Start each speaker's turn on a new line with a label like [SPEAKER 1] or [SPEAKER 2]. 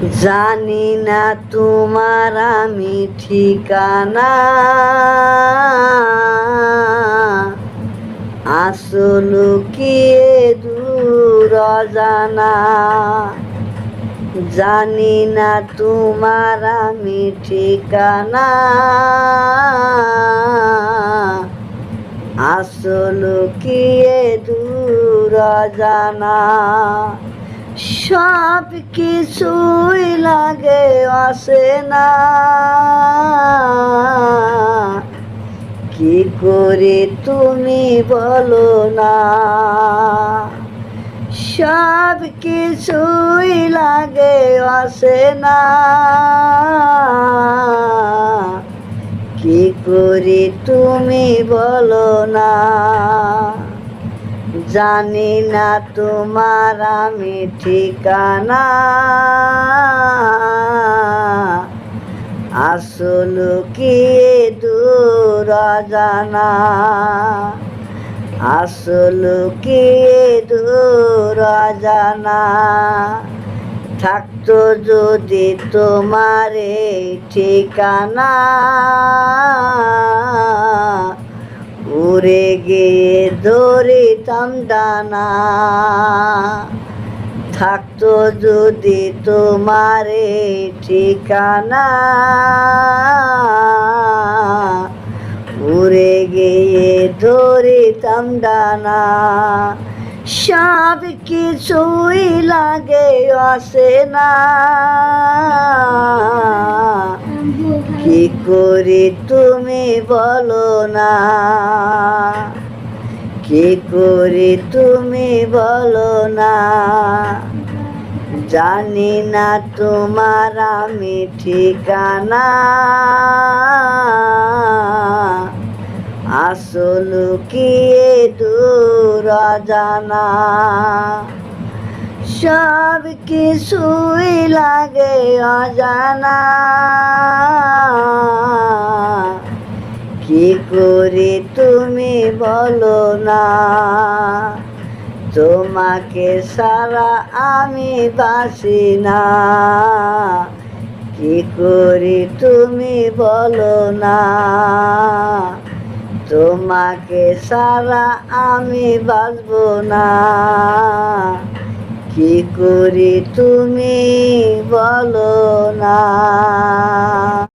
[SPEAKER 1] জানি না তোমার আমি ঠিকানা। আসল কি দূর জানা জানি না তোমার আমি ঠিকানা। আসল কি দূর জানা সব কিছুই লাগে, আসে না। কি করে তুমি বলো না? সব কিছুই লাগে, আসে না। কি করে তুমি বলো না? জানি না তোমার আমি ঠিকানা। আসল কি দূর জানা আসল কি দূর জানা থাকতো যদি তোমার ঠিকানা। উড়ে গিয়ে ধরিতাম ডানা থাকতো যদি তোমার ঠিকানা। উড়ে গিয়ে ধরিতাম ডানা সব কিছুই লাগে, আসে না। করে তুমি বলো না। কি করে তুমি বলো না। জানি না তোমার আমি ঠিকানা। আসল কি দূর জানা সব কিছুই লাগে অজানা। তুমি বলো না, তোমাকে সারা আমি বাসি না। কি করে তুমি বলো না, তোমাকে সারা আমি বাসবো না। কি করি তুমি বলো না।